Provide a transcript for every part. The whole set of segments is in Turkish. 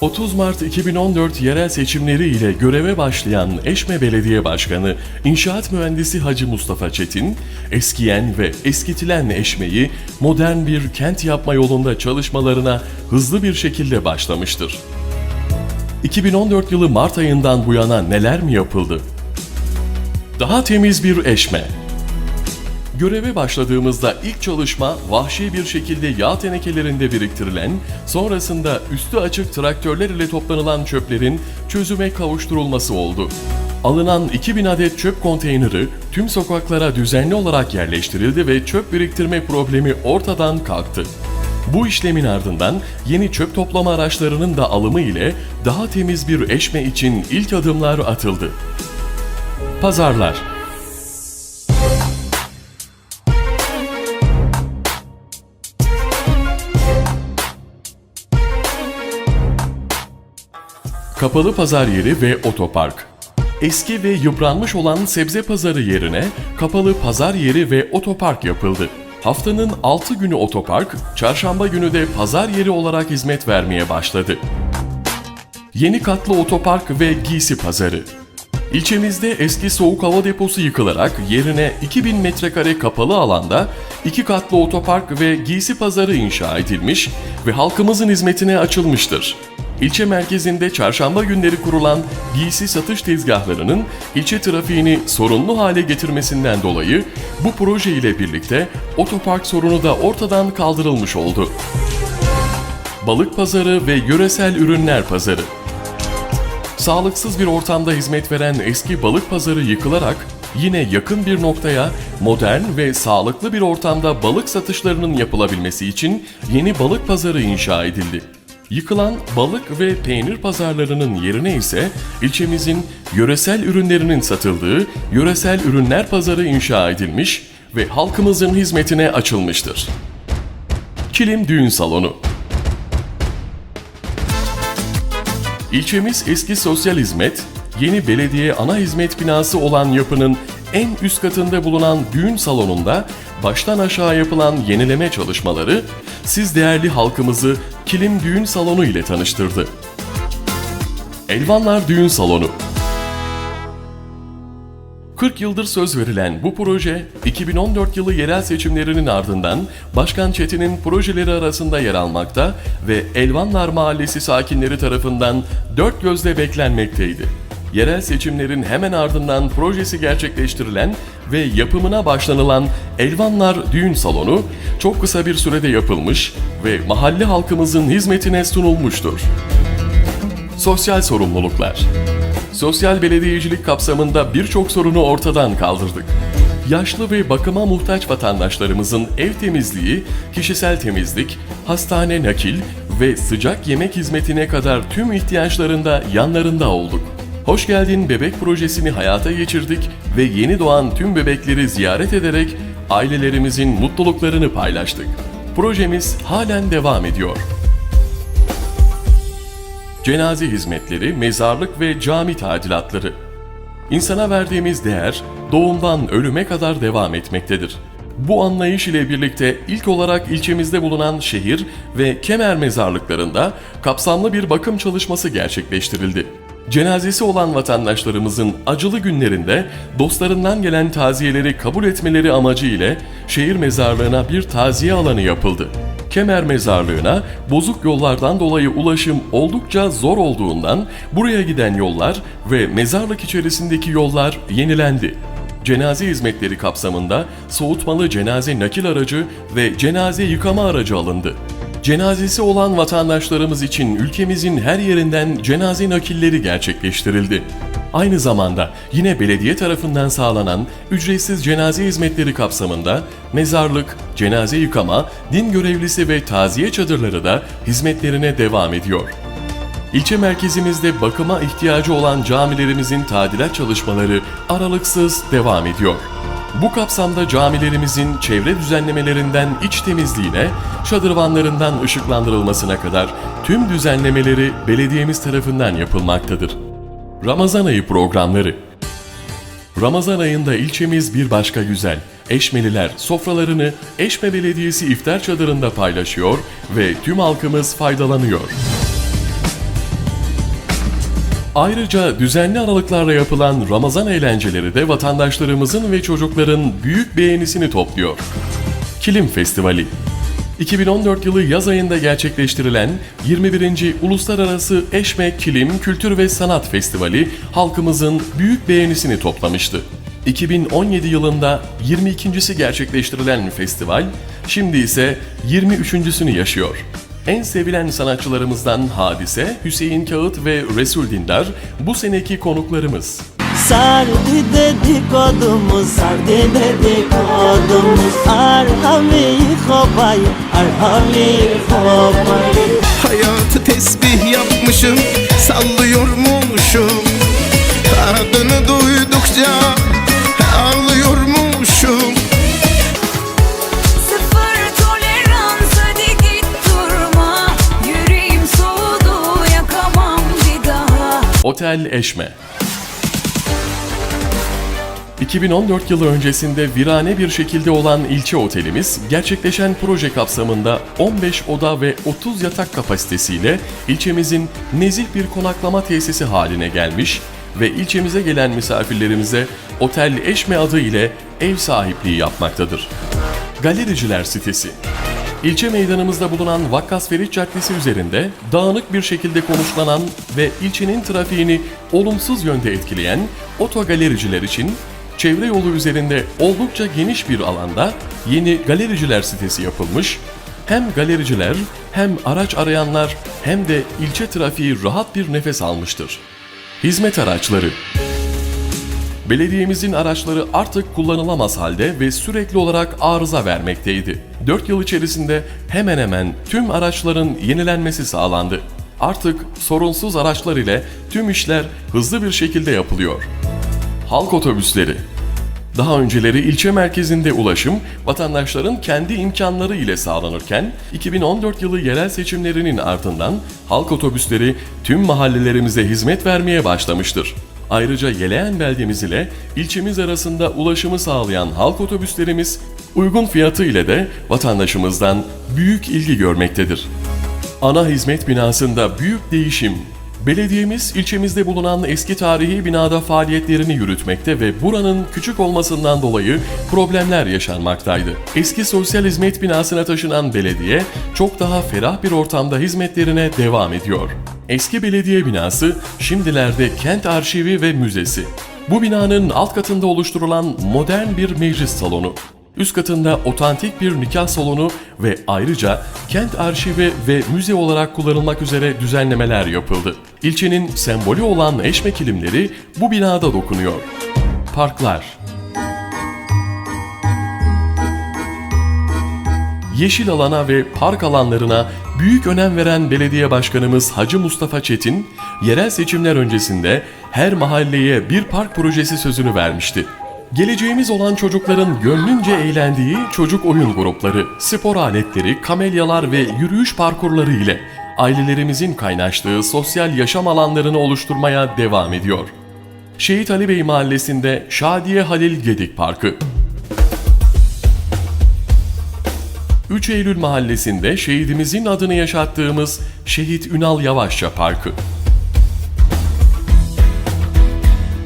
30 Mart 2014 yerel seçimleri ile göreve başlayan Eşme Belediye Başkanı İnşaat Mühendisi Hacı Mustafa Çetin, eskiyen ve eskitilen Eşme'yi modern bir kent yapma yolunda çalışmalarına hızlı bir şekilde başlamıştır. 2014 yılı Mart ayından bu yana neler mi yapıldı? Daha temiz bir Eşme. Göreve başladığımızda ilk çalışma vahşi bir şekilde yağ tenekelerinde biriktirilen, sonrasında üstü açık traktörler ile toplanılan çöplerin çözüme kavuşturulması oldu. Alınan 2000 adet çöp konteyneri tüm sokaklara düzenli olarak yerleştirildi ve çöp biriktirme problemi ortadan kalktı. Bu işlemin ardından yeni çöp toplama araçlarının da alımı ile daha temiz bir eşme için ilk adımlar atıldı. Pazarlar Kapalı pazar yeri ve otopark. Eski ve yıpranmış olan sebze pazarı yerine kapalı pazar yeri ve otopark yapıldı. Haftanın 6 günü otopark, çarşamba günü de pazar yeri olarak hizmet vermeye başladı. Yeni katlı otopark ve giysi pazarı. İlçemizde eski soğuk hava deposu yıkılarak yerine 2000 metrekare kapalı alanda iki katlı otopark ve giysi pazarı inşa edilmiş ve halkımızın hizmetine açılmıştır. İlçe merkezinde çarşamba günleri kurulan giysi satış tezgahlarının ilçe trafiğini sorunlu hale getirmesinden dolayı bu proje ile birlikte otopark sorunu da ortadan kaldırılmış oldu. Balık pazarı ve yöresel ürünler pazarı. Sağlıksız bir ortamda hizmet veren eski balık pazarı yıkılarak yine yakın bir noktaya modern ve sağlıklı bir ortamda balık satışlarının yapılabilmesi için yeni balık pazarı inşa edildi. Yıkılan balık ve peynir pazarlarının yerine ise ilçemizin yöresel ürünlerinin satıldığı yöresel ürünler pazarı inşa edilmiş ve halkımızın hizmetine açılmıştır. Kilim Düğün Salonu İlçemiz eski sosyal hizmet, yeni belediye ana hizmet binası olan yapının en üst katında bulunan düğün salonunda baştan aşağı yapılan yenileme çalışmaları siz değerli halkımızı Kilim Düğün Salonu ile tanıştırdı. Elvanlar Düğün Salonu 40 yıldır söz verilen bu proje, 2014 yılı yerel seçimlerinin ardından Başkan Çetin'in projeleri arasında yer almakta ve Elvanlar Mahallesi sakinleri tarafından dört gözle beklenmekteydi. Yerel seçimlerin hemen ardından projesi gerçekleştirilen ve yapımına başlanılan Elvanlar Düğün Salonu çok kısa bir sürede yapılmış ve mahalle halkımızın hizmetine sunulmuştur. Sosyal sorumluluklar Sosyal belediyecilik kapsamında birçok sorunu ortadan kaldırdık. Yaşlı ve bakıma muhtaç vatandaşlarımızın ev temizliği, kişisel temizlik, hastane nakil ve sıcak yemek hizmetine kadar tüm ihtiyaçlarında yanlarında olduk. Hoş Geldin Bebek projesini hayata geçirdik ve yeni doğan tüm bebekleri ziyaret ederek ailelerimizin mutluluklarını paylaştık. Projemiz halen devam ediyor. Cenaze hizmetleri, mezarlık ve cami tadilatları. İnsana verdiğimiz değer doğumdan ölüme kadar devam etmektedir. Bu anlayış ile birlikte ilk olarak ilçemizde bulunan şehir ve kemer mezarlıklarında kapsamlı bir bakım çalışması gerçekleştirildi. Cenazesi olan vatandaşlarımızın acılı günlerinde dostlarından gelen taziyeleri kabul etmeleri amacı ile şehir mezarlığına bir taziye alanı yapıldı. Kemer Mezarlığı'na bozuk yollardan dolayı ulaşım oldukça zor olduğundan buraya giden yollar ve mezarlık içerisindeki yollar yenilendi. Cenaze hizmetleri kapsamında soğutmalı cenaze nakil aracı ve cenaze yıkama aracı alındı. Cenazesi olan vatandaşlarımız için ülkemizin her yerinden cenaze nakilleri gerçekleştirildi. Aynı zamanda yine belediye tarafından sağlanan ücretsiz cenaze hizmetleri kapsamında mezarlık, cenaze yıkama, din görevlisi ve taziye çadırları da hizmetlerine devam ediyor. İlçe merkezimizde bakıma ihtiyacı olan camilerimizin tadilat çalışmaları aralıksız devam ediyor. Bu kapsamda camilerimizin çevre düzenlemelerinden iç temizliğine, şadırvanlarından ışıklandırılmasına kadar tüm düzenlemeleri belediyemiz tarafından yapılmaktadır. Ramazan ayı programları Ramazan ayında ilçemiz bir başka güzel. Eşmeliler sofralarını Eşme Belediyesi iftar çadırında paylaşıyor ve tüm halkımız faydalanıyor. Ayrıca düzenli aralıklarla yapılan Ramazan eğlenceleri de vatandaşlarımızın ve çocukların büyük beğenisini topluyor. Kilim Festivali 2014 yılı yaz ayında gerçekleştirilen 21. Uluslararası Eşme Kilim Kültür ve Sanat Festivali halkımızın büyük beğenisini toplamıştı. 2017 yılında 22.si gerçekleştirilen festival şimdi ise 23.sünü yaşıyor. En sevilen sanatçılarımızdan Hadise, Hüseyin Kağıt ve Resul Dindar bu seneki konuklarımız. Sardı dedikodumuz, sardı dedikodumuz Arhami hobay, arhami hobay Hayatı tesbih yapmışım Otel Eşme 2014 yılı öncesinde virane bir şekilde olan ilçe otelimiz, gerçekleşen proje kapsamında 15 oda ve 30 yatak kapasitesiyle ilçemizin nezih bir konaklama tesisi haline gelmiş ve ilçemize gelen misafirlerimize Otel Eşme adı ile ev sahipliği yapmaktadır. Galericiler sitesi İlçe meydanımızda bulunan Vakkas Ferit Caddesi üzerinde dağınık bir şekilde konuşlanan ve ilçenin trafiğini olumsuz yönde etkileyen otogalericiler için çevre yolu üzerinde oldukça geniş bir alanda yeni galericiler sitesi yapılmış. Hem galericiler hem araç arayanlar hem de ilçe trafiği rahat bir nefes almıştır. Hizmet araçları Belediyemizin araçları artık kullanılamaz halde ve sürekli olarak arıza vermekteydi. 4 yıl içerisinde hemen hemen tüm araçların yenilenmesi sağlandı. Artık sorunsuz araçlar ile tüm işler hızlı bir şekilde yapılıyor. Halk otobüsleri daha önceleri ilçe merkezinde ulaşım vatandaşların kendi imkanları ile sağlanırken 2014 yılı yerel seçimlerinin ardından halk otobüsleri tüm mahallelerimize hizmet vermeye başlamıştır. Ayrıca Yeleğen beldemiz ile ilçemiz arasında ulaşımı sağlayan halk otobüslerimiz uygun fiyatı ile de vatandaşımızdan büyük ilgi görmektedir. Ana hizmet binasında büyük değişim. Belediyemiz ilçemizde bulunan eski tarihi binada faaliyetlerini yürütmekte ve buranın küçük olmasından dolayı problemler yaşanmaktaydı. Eski sosyal hizmet binasına taşınan belediye çok daha ferah bir ortamda hizmetlerine devam ediyor. Eski belediye binası şimdilerde kent arşivi ve müzesi. Bu binanın alt katında oluşturulan modern bir meclis salonu. Üst katında otantik bir nikah salonu ve ayrıca kent arşivi ve müze olarak kullanılmak üzere düzenlemeler yapıldı. İlçenin sembolü olan eşme kilimleri bu binada dokunuyor. Parklar yeşil alana ve park alanlarına büyük önem veren belediye başkanımız Hacı Mustafa Çetin, yerel seçimler öncesinde her mahalleye bir park projesi sözünü vermişti. Geleceğimiz olan çocukların gönlünce eğlendiği çocuk oyun grupları, spor aletleri, kamelyalar ve yürüyüş parkurları ile ailelerimizin kaynaştığı sosyal yaşam alanlarını oluşturmaya devam ediyor. Şehit Ali Bey Mahallesi'nde Şadiye Halil Gedik Parkı, 3 Eylül Mahallesi'nde şehidimizin adını yaşattığımız Şehit Ünal Yavaşça Parkı.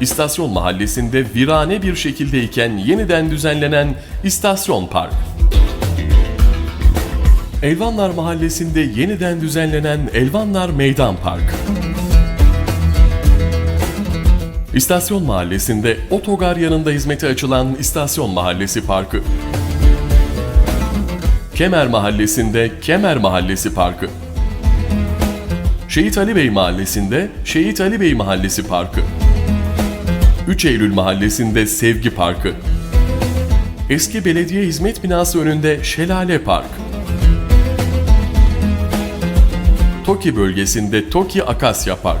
İstasyon Mahallesi'nde virane bir şekildeyken yeniden düzenlenen İstasyon Park. Elvanlar Mahallesi'nde yeniden düzenlenen Elvanlar Meydan Park. İstasyon Mahallesi'nde otogar yanında hizmete açılan İstasyon Mahallesi Parkı. Kemer Mahallesi'nde Kemer Mahallesi Parkı. Şehit Ali Bey Mahallesi'nde Şehit Ali Bey Mahallesi Parkı. 3 Eylül Mahallesi'nde Sevgi Parkı. Eski belediye hizmet binası önünde Şelale Park. Toki bölgesinde Toki Akasya Park.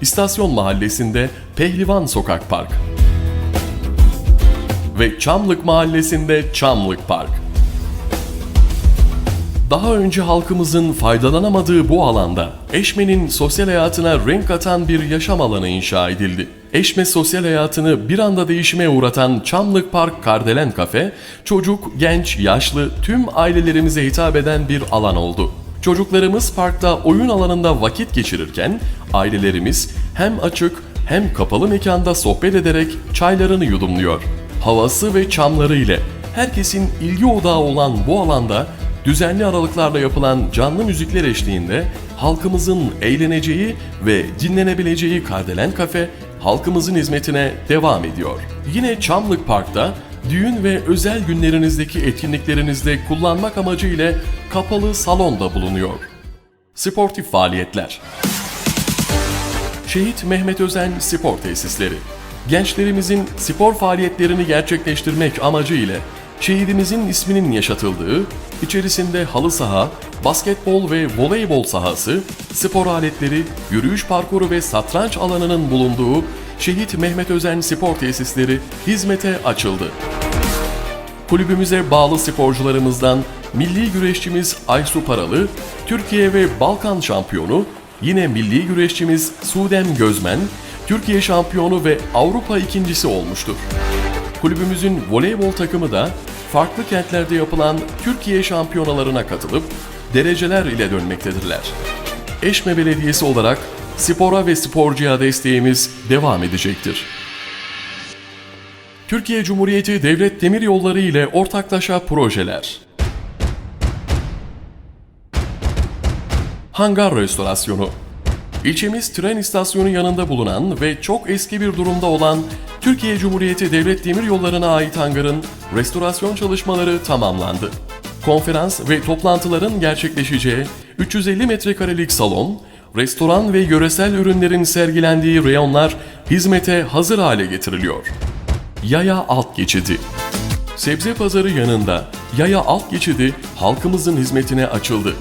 İstasyon Mahallesi'nde Pehlivan Sokak Park ve Çamlık Mahallesi'nde Çamlık Park. Daha önce halkımızın faydalanamadığı bu alanda Eşme'nin sosyal hayatına renk katan bir yaşam alanı inşa edildi. Eşme sosyal hayatını bir anda değişime uğratan Çamlık Park Kardelen Kafe, çocuk, genç, yaşlı tüm ailelerimize hitap eden bir alan oldu. Çocuklarımız parkta oyun alanında vakit geçirirken ailelerimiz hem açık hem kapalı mekanda sohbet ederek çaylarını yudumluyor. Havası ve çamları ile herkesin ilgi odağı olan bu alanda düzenli aralıklarla yapılan canlı müzikler eşliğinde halkımızın eğleneceği ve dinlenebileceği Kardelen Kafe halkımızın hizmetine devam ediyor. Yine Çamlık Park'ta düğün ve özel günlerinizdeki etkinliklerinizde kullanmak amacıyla kapalı salonda bulunuyor. Sportif faaliyetler Şehit Mehmet Özen Spor Tesisleri Gençlerimizin spor faaliyetlerini gerçekleştirmek amacı ile şehidimizin isminin yaşatıldığı, içerisinde halı saha, basketbol ve voleybol sahası, spor aletleri, yürüyüş parkuru ve satranç alanının bulunduğu Şehit Mehmet Özen Spor Tesisleri hizmete açıldı. Kulübümüze bağlı sporcularımızdan milli güreşçimiz Aysu Paralı, Türkiye ve Balkan şampiyonu, yine milli güreşçimiz Sudem Gözmen, Türkiye şampiyonu ve Avrupa ikincisi olmuştur. Kulübümüzün voleybol takımı da farklı kentlerde yapılan Türkiye şampiyonalarına katılıp dereceler ile dönmektedirler. Eşme Belediyesi olarak spora ve sporcuya desteğimiz devam edecektir. Türkiye Cumhuriyeti Devlet Demiryolları ile ortaklaşa projeler. Hangar restorasyonu. İlçemiz tren istasyonu yanında bulunan ve çok eski bir durumda olan Türkiye Cumhuriyeti Devlet Demiryolları'na ait hangarın restorasyon çalışmaları tamamlandı. Konferans ve toplantıların gerçekleşeceği 350 metrekarelik salon, restoran ve yöresel ürünlerin sergilendiği reyonlar hizmete hazır hale getiriliyor. Yaya Alt Geçidi Sebze pazarı yanında Yaya Alt Geçidi halkımızın hizmetine açıldı.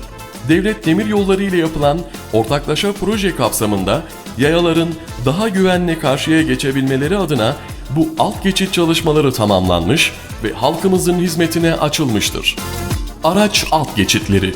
Devlet Demiryolları ile yapılan ortaklaşa proje kapsamında yayaların daha güvenli karşıya geçebilmeleri adına bu alt geçit çalışmaları tamamlanmış ve halkımızın hizmetine açılmıştır. Araç alt geçitleri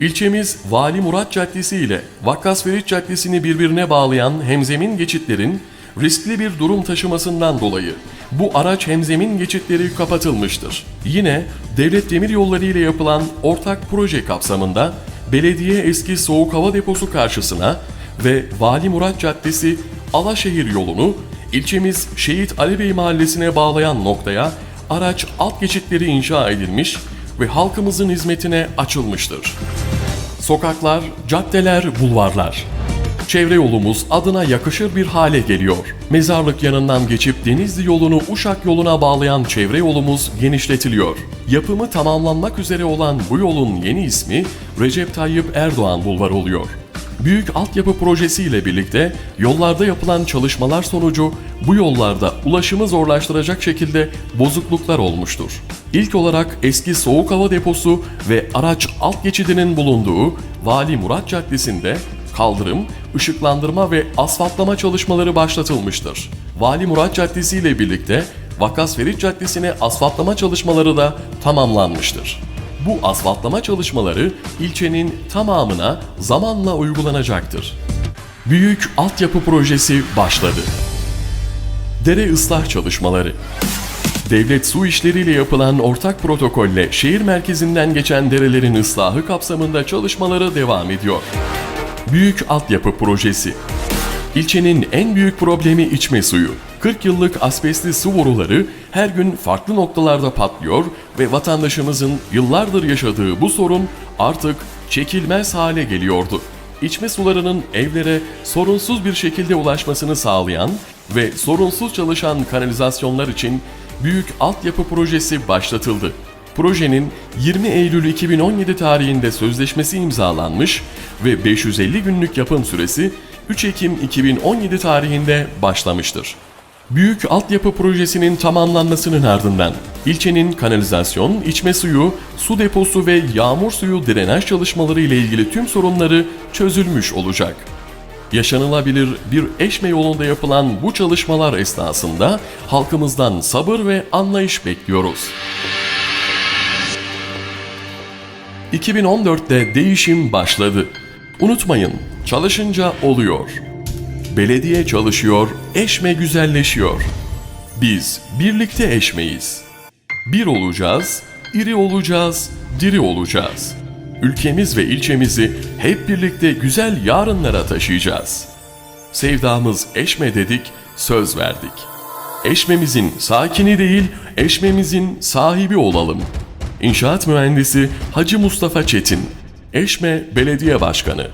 İlçemiz Vali Murat Caddesi ile Vakkas Ferit Caddesi'ni birbirine bağlayan hemzemin geçitlerin riskli bir durum taşımasından dolayı bu araç hemzemin geçitleri kapatılmıştır. Yine Devlet Demiryolları ile yapılan ortak proje kapsamında belediye eski soğuk hava deposu karşısına ve Vali Murat Caddesi Alaşehir yolunu ilçemiz Şehit Ali Bey mahallesine bağlayan noktaya araç alt geçitleri inşa edilmiş ve halkımızın hizmetine açılmıştır. Sokaklar, caddeler, bulvarlar. Çevre yolumuz adına yakışır bir hale geliyor. Mezarlık yanından geçip Denizli yolunu Uşak yoluna bağlayan çevre yolumuz genişletiliyor. Yapımı tamamlanmak üzere olan bu yolun yeni ismi Recep Tayyip Erdoğan Bulvarı oluyor. Büyük altyapı projesiyle birlikte yollarda yapılan çalışmalar sonucu bu yollarda ulaşımı zorlaştıracak şekilde bozukluklar olmuştur. İlk olarak eski soğuk hava deposu ve araç alt geçidinin bulunduğu Vali Murat Caddesi'nde kaldırım, ışıklandırma ve asfaltlama çalışmaları başlatılmıştır. Vali Murat Caddesi ile birlikte Vakkas Ferit Caddesi'ne asfaltlama çalışmaları da tamamlanmıştır. Bu asfaltlama çalışmaları ilçenin tamamına zamanla uygulanacaktır. Büyük altyapı projesi başladı. Dere ıslah çalışmaları Devlet su işleriyle yapılan ortak protokolle şehir merkezinden geçen derelerin ıslahı kapsamında çalışmaları devam ediyor. Büyük altyapı projesi İlçenin en büyük problemi içme suyu. 40 yıllık asbestli su boruları her gün farklı noktalarda patlıyor ve vatandaşımızın yıllardır yaşadığı bu sorun artık çekilmez hale geliyordu. İçme sularının evlere sorunsuz bir şekilde ulaşmasını sağlayan ve sorunsuz çalışan kanalizasyonlar için büyük altyapı projesi başlatıldı. Projenin 20 Eylül 2017 tarihinde sözleşmesi imzalanmış ve 550 günlük yapım süresi 3 Ekim 2017 tarihinde başlamıştır. Büyük altyapı projesinin tamamlanmasının ardından ilçenin kanalizasyon, içme suyu, su deposu ve yağmur suyu drenaj çalışmaları ile ilgili tüm sorunları çözülmüş olacak. Yaşanılabilir bir eşme yolunda yapılan bu çalışmalar esnasında halkımızdan sabır ve anlayış bekliyoruz. 2014'te değişim başladı. Unutmayın, çalışınca oluyor. Belediye çalışıyor, eşme güzelleşiyor. Biz birlikte eşmeyiz. Bir olacağız, iri olacağız, diri olacağız. Ülkemiz ve ilçemizi hep birlikte güzel yarınlara taşıyacağız. Sevdamız eşme dedik, söz verdik. Eşmemizin sakini değil, eşmemizin sahibi olalım. İnşaat mühendisi Hacı Mustafa Çetin, Eşme Belediye Başkanı.